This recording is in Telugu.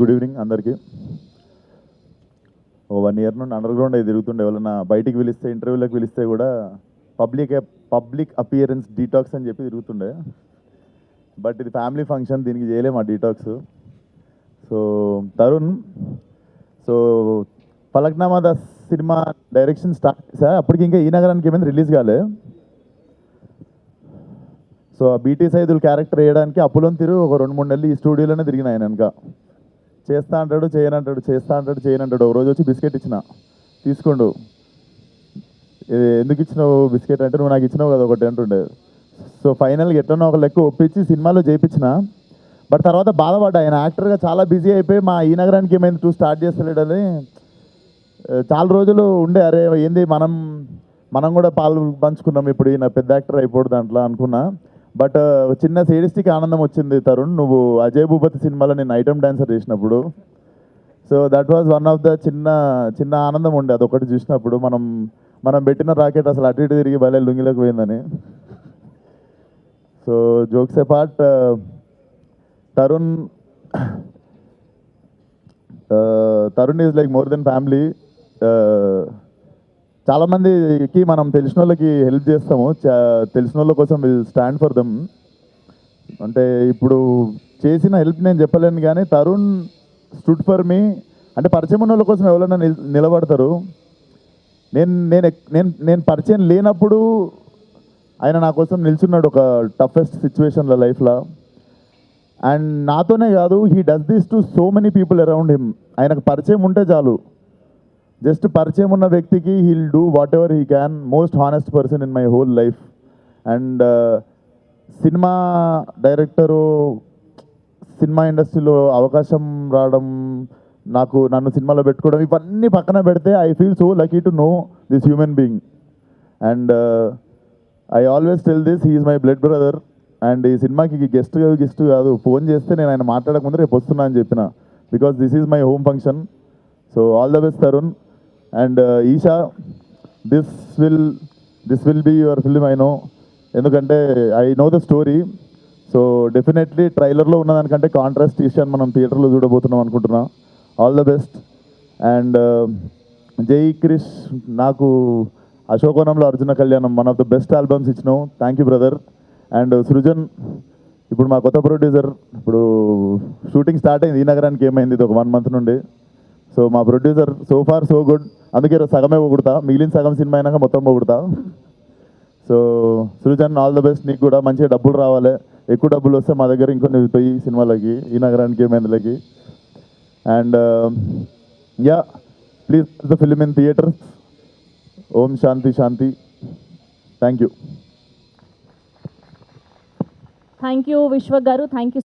గుడ్ ఈవినింగ్ అందరికీ. ఓ వన్ ఇయర్ నుండి అండర్ గ్రౌండ్ అయి తిరుగుతుండే. ఎవరన్నా బయటికి పిలిస్తే ఇంటర్వ్యూలకు పిలిస్తే కూడా పబ్లిక్ పబ్లిక్ అపియరెన్స్ డీటాక్స్ అని చెప్పి తిరుగుతుండే. బట్ ఇది ఫ్యామిలీ ఫంక్షన్ దీనికి చేయలేము ఆ detox. So Tarun so Falaknuma Das cinema direction start చేశా అప్పటికి ఇంకా ఈ నగరానికి ఏమైంది? రిలీజ్ కాలే. సో ఆ బీటీ సైదుల్ క్యారెక్టర్ వేయడానికి అప్పులం తిరుగు ఒక రెండు మూడు నెలలు ఈ స్టూడియోలోనే తిరిగిన ఆయన చేస్తా అంటాడు చేయనంటాడు చేస్తా అంటాడు చేయనంటాడు ఒక రోజు వచ్చి బిస్కెట్ ఇచ్చిన. తీసుకోండు. ఎందుకు ఇచ్చినావు బిస్కెట్ అంటే నువ్వు నాకు ఇచ్చినావు కదా ఒకటి అంటుండే. సో ఫైనల్గా ఎట్లనో ఒక లెక్క ఒప్పించి సినిమాలో చేయించిన బట్ తర్వాత బాధపడ్డా. ఆయన యాక్టర్గా చాలా బిజీ అయిపోయి మా ఈ నగరానికి ఏమైంది టూ స్టార్ట్ చేస్తలేడని చాలా రోజులు ఉండే. అరే ఏంది మనం మనం కూడా పాలు పంచుకున్నాం ఇప్పుడు ఈయన పెద్ద యాక్టర్ అయిపోడు దాంట్లో అనుకున్నా. బట్ చిన్న సేడిస్టిక్ ఆనందం వచ్చింది తరుణ్. నువ్వు అజయ్ భూపతి సినిమాలో నేను ఐటమ్ డాన్సర్ చేసినప్పుడు. So that was one of the చిన్న చిన్న ఆనందం ఉండే. అదొకటి చూసినప్పుడు మనం మనం పెట్టిన రాకెట్ అసలు అటు ఇటు తిరిగి భలే లుంగిలోకి పోయిందని. So jokes part Tarun Tarun is like more than family చాలా మందికి మనం తెలిసిన వాళ్ళకి హెల్ప్ చేస్తాము. చా- తెలిసిన వాళ్ళ కోసం విల్ స్టాండ్ ఫర్ దమ్. అంటే ఇప్పుడు చేసిన హెల్ప్ నేను చెప్పలేను కానీ తరుణ్ స్టుడ్ ఫర్ మీ. అంటే పరిచయం ఉన్న వాళ్ళ కోసం ఎవరైనా నిలబడతారు. నేను నేను ఎక్- నేను నేను పరిచయం లేనప్పుడు ఆయన నా కోసం నిల్చున్నాడు ఒక టఫెస్ట్ సిచ్యువేషన్లో లైఫ్లో అండ్ నాతోనే కాదు he does this to so many people around him ఆయనకు పరిచయం ఉంటే చాలు. జస్ట్ పరిచయం ఉన్న వ్యక్తికి he'll do whatever he can most honest person in my whole life and cinema director cinema ఇండస్ట్రీలో అవకాశం రావడం నాకు నన్ను సినిమాలో పెట్టుకోవడం ఇవన్నీ పక్కన పెడితే I feel so lucky to know this human being and I always tell this he's my blood brother and ఈ సినిమాకి గెస్ట్ గెస్ట్ కాదు. ఫోన్ చేస్తే నేను ఆయన మాట్లాడకముందు రేపు వస్తున్నా అని చెప్పిన. Because this is my home function so all the best Tarun and Esha this will this will be your film I know ఎందుకంటే I know the story so definitely ట్రైలర్లో ఉన్నదానికంటే కాంట్రాస్ట్ ఈషాన్ మనం థియేటర్లో చూడబోతున్నాం అనుకుంటున్నా. ఆల్ ద బెస్ట్ అండ్ జై క్రిష్ నాకు అశోకోణంలో Arjuna Kalyanam one of the best albums ఇచ్చినావు. Thank you brother and Srujan ఇప్పుడు మా కొత్త ప్రొడ్యూసర్ ఇప్పుడు షూటింగ్ స్టార్ట్ అయింది. ఈ నగరానికి ఏమైంది? ఇది ఒక వన్ మంత్ నుండి. సో మా producer so far so good అందుకే సగమే పొగుడతా. మిగిలిన సగం సినిమా అయినాక మొత్తం పొగుడతా. So Srujan all the best నీకు కూడా మంచిగా డబ్బులు రావాలి. ఎక్కువ డబ్బులు వస్తే మా దగ్గర ఇంకొన్ని పోయి సినిమాలకి ఈ నగరానికి మెందులకి and yeah please the film in theatres ఓం శాంతి శాంతి. Thank you thank you Vishwa garu. Thank you